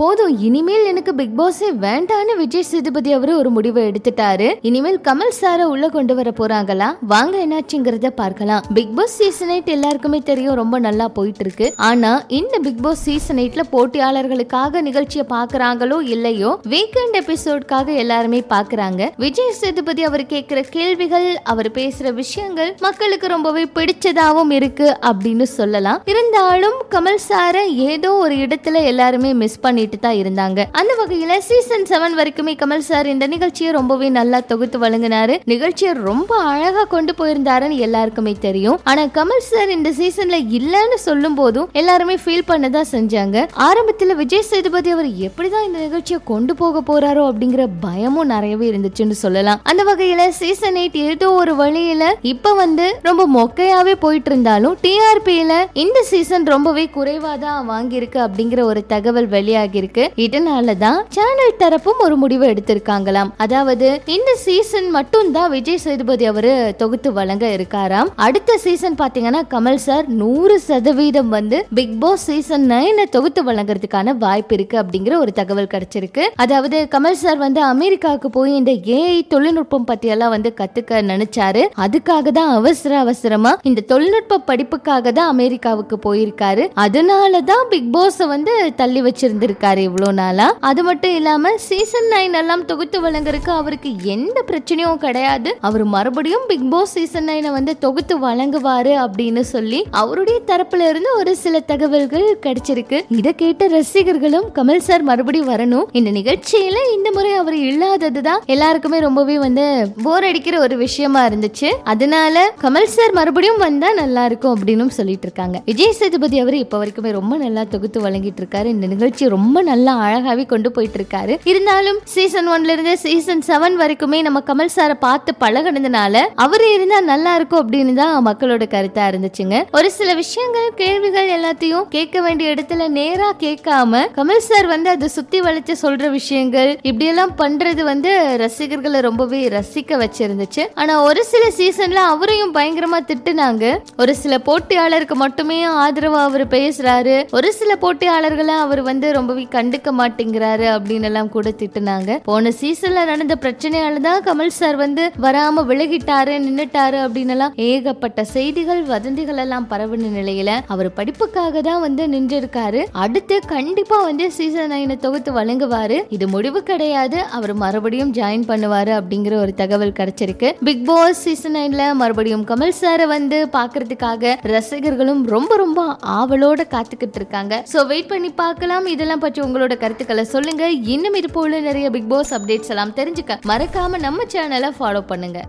போதும் இனிமேல் எனக்கு பிக் பாஸே வேண்டான்னு விஜய் சேதுபதி அவரு ஒரு முடிவை எடுத்துட்டாரு. இனிமேல் கமல் சார உள்ள கொண்டு வர போறாங்களா? வாங்க என்னாச்சுங்கிறத பார்க்கலாம். பிக் பாஸ் சீசன் எயிட் எல்லாருக்குமே தெரியும் ரொம்ப நல்லா போயிட்டு இருக்கு ஆனா இந்த பிக் பாஸ் சீசன் எயிட்ல போட்டியாளர்களுக்காக நிகழ்ச்சியை பாக்குறாங்களோ இல்லையோ வீக்கெண்ட் எபிசோட்காக எல்லாருமே பாக்குறாங்க விஜய் சேதுபதி அவர் கேட்கிற கேள்விகள் அவர் பேசுற விஷயங்கள் மக்களுக்கு ரொம்பவே பிடிச்சதாவும் இருக்கு அப்படின்னு சொல்லலாம். இருந்தாலும் கமல் சார ஏதோ ஒரு இடத்துல எல்லாருமே மிஸ் பண்ணிட்டு தான் இருந்தாங்க. அந்த வகையில சீசன் செவன் வரைக்குமே கமல் சார் இந்த நிகழ்ச்சியை ரொம்பவே நல்லா தொகுத்து வழங்கினாரு. நிகழ்ச்சியை ரொம்ப அழகா கொண்டு போயிருந்தாருன்னு எல்லாருக்குமே தெரியும். ஆனா கமல் சார் இந்த சீசன்ல இல்லைன்னு சொல்லும் போதும் எல்லாருமே ஃபீல் பண்ணதான் செஞ்சாங்க. ஆரம்பத்துல விஜய் சேதுபதி அவர் எப்படிதான் இந்த நிகழ்ச்சியை கொண்டு போக போறாரோ அப்படிங்கிற பயமும் நிறையவே இருந்துச்சுன்னு சொல்லலாம். அந்த வகையில சீசன் எயிட் ஏதோ ஒரு வழியில இப்ப வந்து ரொம்ப மொக்கையாவே போயிட்டு இருந்தாலும் டிஆர்பியில இந்த சீசன் ரொம்பவே குறைவா தான் வாங்கியிருக்கு அப்படிங்கிற ஒரு தகவல் ஆகியிருக்கு இருக்கு. இதனாலதான் சேனல் தரப்பும் ஒரு முடிவு எடுத்திருக்காங்களாம். அதாவது இந்த சீசன் மட்டும் தான் விஜய் சேதுபதி அவரு தொகுத்து வழங்க இருக்காராம். அடுத்த சீசன் பாத்தீங்கன்னா கமல் சார் நூறு சதவீதம் வந்து பிக் பாஸ் சீசன் நைனை தொகுத்து வழங்குறதுக்கான வாய்ப்பு இருக்கு அப்படிங்கிற ஒரு தகவல் கிடைச்சிருக்கு. அதாவது கமல் சார் வந்து அமெரிக்காவுக்கு போய் இந்த ஏஐ தொழில்நுட்பம் பத்தி எல்லாம் வந்து கத்துக்க நினைச்சாரு. அதுக்காக தான் அவசர அவசரமா இந்த தொழில்நுட்ப படிப்புக்காக தான் அமெரிக்காவுக்கு போயிருக்காரு. அதனால தான் பிக் பாஸ் வந்து தள்ளி இருக்காரு இவ்வளோ நாளா? அது மட்டும் இல்லாம சீசன் நைன் எல்லாம் தொகுத்து வழங்குறதுக்கு அவருக்கு எந்த பிரச்சனையும் கிடையாது. அவர் மறுபடியும் பிக் பாஸ் சீசன் நைனை வந்து தொகுத்து வழங்குவாரு அப்படின்னு சொல்லி அவருடைய தரப்புல இருந்து ஒரு சில தகவல்கள் கிடைச்சிருக்கு. இதை கேட்ட ரசிகர்களும் கமல் சார் மறுபடியும் வரணும். இந்த நிகழ்ச்சியில இந்த முறை அவர் இல்லாததுதான் எல்லாருக்குமே ரொம்பவே வந்து போர் அடிக்கிற ஒரு விஷயமா இருந்துச்சு. அதனால கமல் சார் மறுபடியும் வந்தா நல்லா இருக்கும் அப்படின்னு சொல்லிட்டு இருக்காங்க. விஜய் சேதுபதி அவர் இப்ப வரைக்குமே ரொம்ப நல்லா தொகுத்து வழங்கிட்டு இருக்காரு. இந்த நிகழ்ச்சி ரொம்ப ரொம்ப நல்லா அழகாவே கொண்டு போயிட்டு இருக்காரு இருந்தாலும் சீசன் ஒன்ல இருந்து சீசன் செவன் வரைக்குமே நம்ம கமல் சாரை பார்த்து பழகினதுனால அவரு இருந்தா நல்லா இருக்கும் அப்படின்னு தான் மக்களோட கருத்தா இருந்துச்சுங்க. ஒரு சில விஷயங்கள் கேள்விகள் எல்லாத்தையும் கேட்க வேண்டிய இடத்துல நேரா கேட்காம கமல் சார் வந்து அதை சுத்தி வளைச்சு சொல்ற விஷயங்கள் இப்படி எல்லாம் பண்றது வந்து ரசிகர்களை ரொம்பவே ரசிக்க வச்சிருந்துச்சு. ஆனா ஒரு சில சீசன்ல அவரையும் பயங்கரமா திட்டுனாங்க. ஒரு சில போட்டியாளருக்கு மட்டுமே ஆதரவா அவர் பேசுறாரு. ஒரு சில போட்டியாளர்களை அவர் வந்து ரொம்ப ரொம்பவே கண்டுக்க மாட்டேங்கிறாரு அப்படின்னு எல்லாம் கூட திட்டுனாங்க. போன சீசன்ல நடந்த பிரச்சனையால தான் கமல் சார் வந்து வராம விலகிட்டாரு நின்னுட்டாரு அப்படின்னு எல்லாம் ஏகப்பட்ட செய்திகள் வதந்திகள் எல்லாம் பரவின நிலையில அவர் படிப்புக்காக தான் வந்து நின்று இருக்காரு அடுத்து கண்டிப்பா வந்து சீசன் நைனை தொகுத்து வழங்குவாரு. இது முடிவு கிடையாது. அவர் மறுபடியும் ஜாயின் பண்ணுவாரு அப்படிங்கிற ஒரு தகவல் கிடைச்சிருக்கு. பிக் பாஸ் சீசன் நைன்ல மறுபடியும் கமல் சாரை வந்து பாக்குறதுக்காக ரசிகர்களும் ரொம்ப ரொம்ப ஆவலோட காத்துக்கிட்டு இருக்காங்க. சோ வெயிட் பண்ணி பார்க்கலாம். இதெல்லாம் பற்றி உங்களோட கருத்துக்களை சொல்லுங்க. இன்னும் இது போல நிறைய பிக் பாஸ் அப்டேட்ஸ் எல்லாம் தெரிஞ்சுக்க மறக்காம நம்ம சேனலை ஃபாலோ பண்ணுங்க.